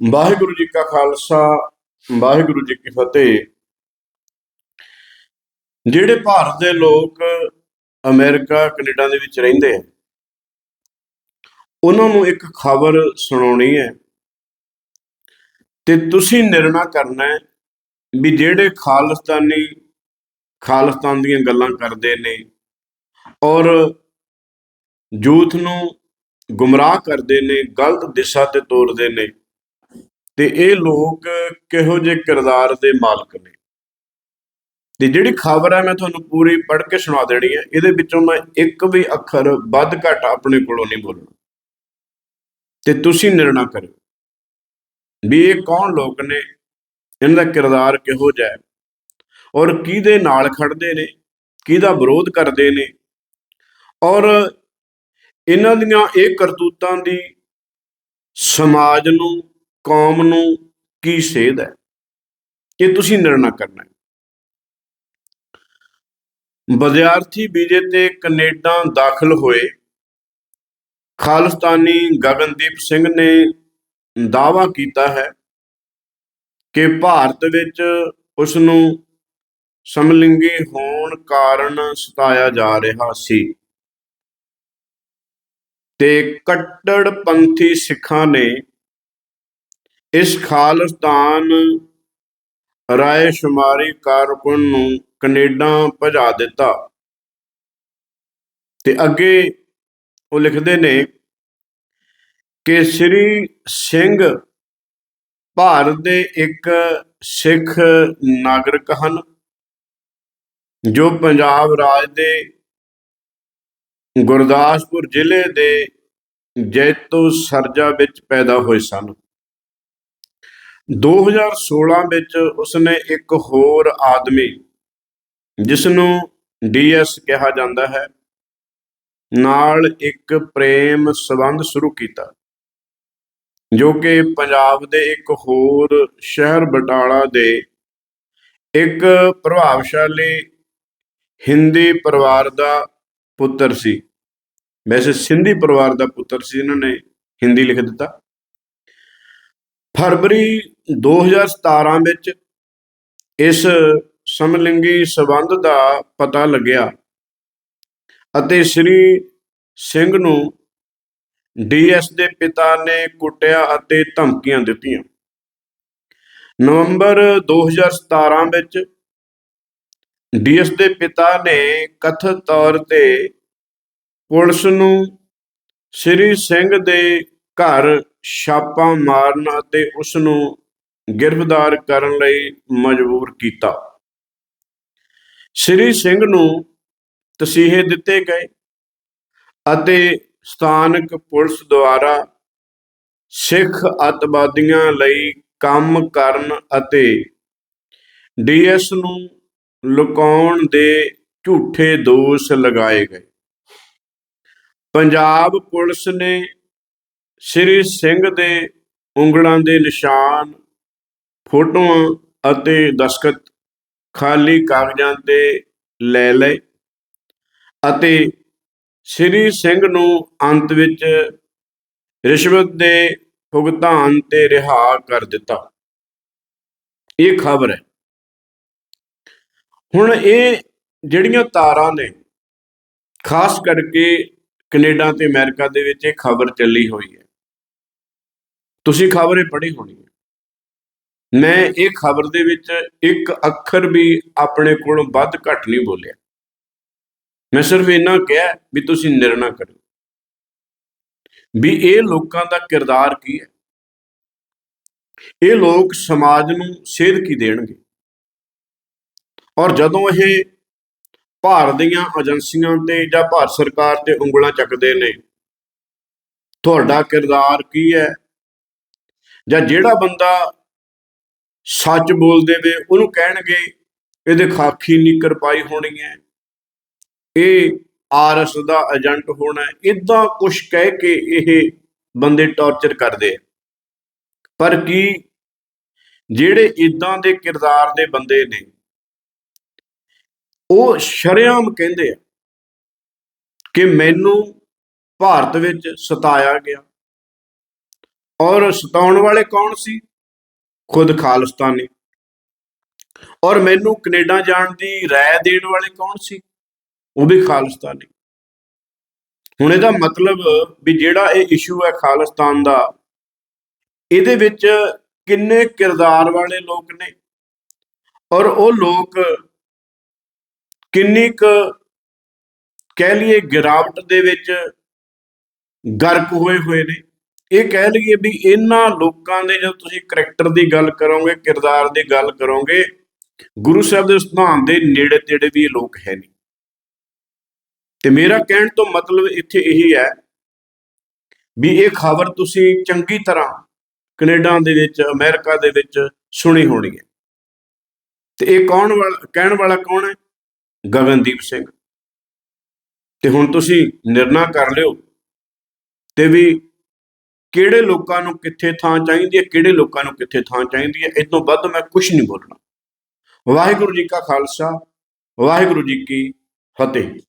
ਵਾਹਿਗੁਰੂ ਜੀ ਕਾ ਖਾਲਸਾ, ਵਾਹਿਗੁਰੂ ਜੀ ਕੀ ਫਤਿਹ। ਜਿਹੜੇ ਭਾਰਤ ਦੇ ਲੋਕ ਅਮਰੀਕਾ, ਕੈਨੇਡਾ ਦੇ ਵਿੱਚ ਰਹਿੰਦੇ ਆ, ਉਹਨਾਂ ਨੂੰ ਇੱਕ ਖਬਰ ਸੁਣਾਉਣੀ ਹੈ ਤੇ ਤੁਸੀਂ ਨਿਰਣਾ ਕਰਨਾ ਹੈ ਵੀ ਜਿਹੜੇ ਖਾਲਿਸਤਾਨੀ, ਖਾਲਿਸਤਾਨ ਦੀਆਂ ਗੱਲਾਂ ਕਰਦੇ ਨੇ ਔਰ ਜੂਥ ਨੂੰ ਗੁੰਮਰਾਹ ਕਰਦੇ ਨੇ, ਗਲਤ ਦਿਸ਼ਾ ਤੇ ਤੋਰਦੇ ਨੇ ਤੇ ਇਹ ਲੋਕ ਕਿਹੋ ਜਿਹੇ ਕਿਰਦਾਰ ਦੇ ਮਾਲਕ ਨੇ? ਤੇ ਜਿਹੜੀ ਖਬਰ ਹੈ ਮੈਂ ਤੁਹਾਨੂੰ ਪੂਰੀ ਪੜ੍ਹ ਕੇ ਸੁਣਾ ਦੇਣੀ ਹੈ। ਇਹਦੇ ਵਿੱਚੋਂ ਮੈਂ ਇੱਕ ਵੀ ਅੱਖਰ ਵੱਧ ਘੱਟ ਆਪਣੇ ਕੋਲੋਂ ਨਹੀਂ ਬੋਲਣਾ। ਤੇ ਤੁਸੀਂ ਨਿਰਣਾ ਕਰਿਓ ਵੀ ਇਹ ਕੌਣ ਲੋਕ ਨੇ? ਇਹਨਾਂ ਦਾ ਕਿਰਦਾਰ ਕਿਹੋ ਜਿਹਾ ਹੈ? ਔਰ ਕਿਹਦੇ ਨਾਲ ਖੜਦੇ ਨੇ? ਕਿਹਦਾ ਵਿਰੋਧ ਕਰਦੇ ਨੇ? ਔਰ ਇਹਨਾਂ ਦੀਆਂ ਇਹ ਕਰਤੂਤਾਂ ਦੀ ਸਮਾਜ ਨੂੰ ਕੌਮ ਨੂੰ ਕੀ ਸੇਧ ਹੈ? ਇਹ ਤੁਸੀਂ ਨਿਰਣਾ ਕਰਨਾ ਹੈ। ਵਿਦਿਆਰਥੀ ਵੀਜ਼ੇ ਤੇ ਕੈਨੇਡਾ ਦਾਖਲ ਹੋਏ ਖਾਲਿਸਤਾਨੀ ਗਗਨਦੀਪ ਸਿੰਘ ਨੇ ਦਾਅਵਾ ਕੀਤਾ ਹੈ ਕਿ ਭਾਰਤ ਵਿੱਚ ਉਸ ਨੂੰ ਸਮਲਿੰਗੀ ਹੋਣ ਕਾਰਨ ਸਤਾਇਆ ਜਾ ਰਿਹਾ ਸੀ ਤੇ ਕੱਟੜ ਪੰਥੀ ਸਿੱਖਾਂ ਨੇ ਇਸ ਖਾਲਿਸਤਾਨ ਰਾਏ ਸ਼ੁਮਾਰੀ ਕਾਰਕੁਨ ਨੂੰ ਕੈਨੇਡਾ ਭਜਾ ਦਿੱਤਾ। ਤੇ ਅੱਗੇ ਉਹ ਲਿਖਦੇ ਨੇ ਕਿ ਸ੍ਰੀ ਸਿੰਘ ਭਾਰਤ ਦੇ ਇੱਕ ਸਿੱਖ ਨਾਗਰਿਕ ਹਨ, ਜੋ ਪੰਜਾਬ ਰਾਜ ਦੇ ਗੁਰਦਾਸਪੁਰ ਜ਼ਿਲ੍ਹੇ ਦੇ ਜੈਤੋ ਸਰਜਾ ਵਿੱਚ ਪੈਦਾ ਹੋਏ ਸਨ। 2016 ਵਿੱਚ ਉਸਨੇ ਇੱਕ ਹੋਰ ਆਦਮੀ ਜਿਸ ਨੂੰ ਡੀਐਸ ਕਿਹਾ ਜਾਂਦਾ ਹੈ, ਨਾਲ ਇੱਕ ਪ੍ਰੇਮ ਸੰਬੰਧ ਸ਼ੁਰੂ ਕੀਤਾ, ਜੋ ਕਿ ਪੰਜਾਬ ਦੇ ਇੱਕ ਹੋਰ ਸ਼ਹਿਰ ਬਟਾਲਾ ਦੇ ਇੱਕ ਪ੍ਰਭਾਵਸ਼ਾਲੀ ਹਿੰਦੀ ਪਰਿਵਾਰ ਦਾ ਪੁੱਤਰ ਸੀ। ਵੈਸੇ ਸਿੰਧੀ ਪਰਿਵਾਰ ਦਾ ਪੁੱਤਰ ਸੀ, ਇਹਨਾਂ ਨੇ ਹਿੰਦੀ ਲਿਖ ਦਿੱਤਾ। ਫਰਵਰੀ 2017 ਵਿੱਚ ਇਸ ਸਮਲਿੰਗੀ ਸਬੰਧ ਦਾ ਪਤਾ ਲੱਗਿਆ ਅਤੇ ਸ੍ਰੀ ਸਿੰਘ ਨੂੰ ਡੀਐਸ ਦੇ ਪਿਤਾ ਨੇ ਕੁੱਟਿਆ ਅਤੇ ਧਮਕੀਆਂ ਦਿੱਤੀਆਂ। ਨਵੰਬਰ 2017 ਵਿੱਚ ਡੀਐਸ ਦੇ ਪਿਤਾ ਨੇ ਕਥਿਤ ਤੌਰ ਤੇ ਪੁਲਿਸ ਨੂੰ ਸ੍ਰੀ ਸਿੰਘ ਦੇ ਘਰ ਛਾਪਾ ਮਾਰਨ ਅਤੇ ਉਸ ਨੂੰ ਗ੍ਰਿਫਤਾਰ ਕਰਨ ਲਈ ਮਜਬੂਰ ਕੀਤਾ। ਸ੍ਰੀ ਸਿੰਘ ਨੂੰ ਤਸੀਹੇ ਦਿੱਤੇ ਗਏ ਅਤੇ ਸਥਾਨਕ ਪੁਲਿਸ ਦੁਆਰਾ ਸਿੱਖ ਅਤਵਾਦੀਆਂ ਲਈ ਕੰਮ ਕਰਨ ਅਤੇ ਡੀਐਸ ਨੂੰ ਲੁਕਾਉਣ ਦੇ ਝੂਠੇ ਦੋਸ਼ ਲਗਾਏ ਗਏ। ਪੰਜਾਬ ਪੁਲਿਸ ਨੇ ਸ੍ਰੀ ਸਿੰਘ ਦੇ ਉਂਗਲਾਂ ਦੇ ਨਿਸ਼ਾਨ ਫੋਟੋਆਂ ਅਤੇ ਦਸਖਤ ਖਾਲੀ ਕਾਗਜ਼ਾਂ ਤੇ ਲੈ ਲਏ ਅਤੇ ਸ੍ਰੀ ਸਿੰਘ ਨੂੰ ਅੰਤ ਵਿੱਚ ਰਿਸ਼ਵਤ ਦੇ ਭੁਗਤਾਨ ਤੇ ਰਿਹਾ ਕਰ ਦਿੱਤਾ। ਇਹ ਖਬਰ ਹੈ। ਹੁਣ ਇਹ ਜਿਹੜੀਆਂ ਤਾਰਾਂ ਨੇ, ਖਾਸ ਕਰਕੇ ਕੈਨੇਡਾ ਤੇ ਅਮਰੀਕਾ ਦੇ ਵਿੱਚ ਇਹ ਖਬਰ ਚੱਲੀ ਹੋਈ ਹੈ। ਤੁਸੀਂ ਖਬਰ ਇਹ ਪੜ੍ਹੀ ਹੋਣੀ ਹੈ। ਮੈਂ ਇਹ ਖਬਰ ਦੇ ਵਿੱਚ ਇੱਕ ਅੱਖਰ ਵੀ ਆਪਣੇ ਕੋਲੋਂ ਵੱਧ ਘੱਟ ਨਹੀਂ ਬੋਲਿਆ। ਮੈਂ ਸਿਰਫ ਇੰਨਾ ਕਿਹਾ ਵੀ ਤੁਸੀਂ ਨਿਰਣਾ ਕਰੋ। ਵੀ ਇਹ ਲੋਕਾਂ ਦਾ ਕਿਰਦਾਰ ਕੀ ਹੈ? ਇਹ ਲੋਕ ਸਮਾਜ ਨੂੰ ਸੇਧ ਕੀ ਦੇਣਗੇ? ਔਰ ਜਦੋਂ ਇਹ ਭਾਰਤ ਦੀਆਂ ਏਜੰਸੀਆਂ ਤੇ ਜਾਂ ਭਾਰਤ ਸਰਕਾਰ ਤੇ ਉਂਗਲਾਂ ਚੱਕਦੇ ਨੇ, ਤੁਹਾਡਾ ਕਿਰਦਾਰ ਕੀ ਹੈ? ਜਾਂ ਜਿਹੜਾ ਬੰਦਾ ਸੱਚ ਬੋਲਦੇ ਵੇ ਉਹਨੂੰ ਕਹਿਣਗੇ, ਇਹਦੇ ਖਾਕੀ ਨਿੱਕਰ ਪਾਈ ਹੋਣੀ ਹੈ ਇਹ ਆਰਐਸ ਦਾ ਏਜੰਟ ਹੋਣਾ ਇਦਾਂ ਕੁਝ ਕਹਿ ਕੇ ਇਹ ਬੰਦੇ ਟੌਰਚਰ ਕਰਦੇ ਆ। ਪਰ ਕੀ ਜਿਹੜੇ ਇਦਾਂ ਦੇ ਕਿਰਦਾਰ ਦੇ ਬੰਦੇ ਨੇ, ਉਹ ਸ਼ਰੇਆਮ ਕਹਿੰਦੇ ਆ ਕਿ ਮੈਨੂੰ ਭਾਰਤ ਵਿੱਚ ਸਤਾਇਆ ਗਿਆ। ਔਰ ਸਤਾਉਣ ਵਾਲੇ ਕੌਣ ਸੀ? ਖੁਦ ਖਾਲਿਸਤਾਨੀ। ਔਰ ਮੈਨੂੰ ਕੈਨੇਡਾ ਜਾਣ ਦੀ ਰਾਏ ਦੇਣ ਵਾਲੇ ਕੌਣ ਸੀ? ਉਹ ਵੀ ਖਾਲਿਸਤਾਨੀ। ਹੁਣ ਇਹਦਾ ਮਤਲਬ ਵੀ ਜਿਹੜਾ ਇਹ ਇਸ਼ੂ ਹੈ ਖਾਲਿਸਤਾਨ ਦਾ, ਇਹਦੇ ਵਿੱਚ ਕਿੰਨੇ ਕਿਰਦਾਰ ਵਾਲੇ ਲੋਕ ਨੇ? ਔਰ ਉਹ ਲੋਕ ਕਿੰਨੀ ਕੁ ਕਹਿ ਲਈਏ ਗਿਰਾਵਟ ਦੇ ਵਿੱਚ ਗਰਕ ਹੋਏ ਹੋਏ ਨੇ? ਇਹ ਕਹਿ ਲਈਏ ਵੀ ਇਹਨਾਂ ਲੋਕਾਂ ਦੇ ਜਦੋਂ ਤੁਸੀਂ ਕਰੈਕਟਰ ਦੀ ਗੱਲ ਕਰੋਗੇ, ਕਿਰਦਾਰ ਦੀ ਗੱਲ ਕਰੋਗੇ, ਗੁਰੂ ਸਾਹਿਬ ਦੇ ਸਿਧਾਂਤ ਦੇ ਨੇੜੇ ਤੇੜੇ ਵੀ ਇਹ ਲੋਕ ਹੈ ਨਹੀਂ। ਤੇ ਮੇਰਾ ਕਹਿਣ ਤੋਂ ਮਤਲਬ ਇੱਥੇ ਇਹੀ ਹੈ ਵੀ ਇਹ ਖਬਰ ਤੁਸੀਂ ਚੰਗੀ ਤਰ੍ਹਾਂ ਕੈਨੇਡਾ ਦੇ ਵਿੱਚ, ਅਮਰੀਕਾ ਦੇ ਵਿੱਚ ਸੁਣੀ ਹੋਣੀ ਹੈ। ਤੇ ਇਹ ਕੌਣ ਵਾਲਾ, ਕਹਿਣ ਵਾਲਾ ਕੌਣ ਹੈ? ਗਗਨਦੀਪ ਸਿੰਘ। ਤੇ ਹੁਣ ਤੁਸੀਂ ਨਿਰਣਾ ਕਰ ਲਿਓ ਤੇ ਵੀ ਕਿਹੜੇ ਲੋਕਾਂ ਨੂੰ ਕਿੱਥੇ ਥਾਂ ਚਾਹੀਦੀ ਹੈ, ਕਿਹੜੇ ਲੋਕਾਂ ਨੂੰ ਕਿੱਥੇ ਥਾਂ ਚਾਹੀਦੀ ਹੈ, ਇਸ ਤੋਂ ਵੱਧ ਮੈਂ ਕੁਝ ਨਹੀਂ ਬੋਲਣਾ। ਵਾਹਿਗੁਰੂ ਜੀ ਕਾ ਖਾਲਸਾ, ਵਾਹਿਗੁਰੂ ਜੀ ਕੀ ਫਤਿਹ।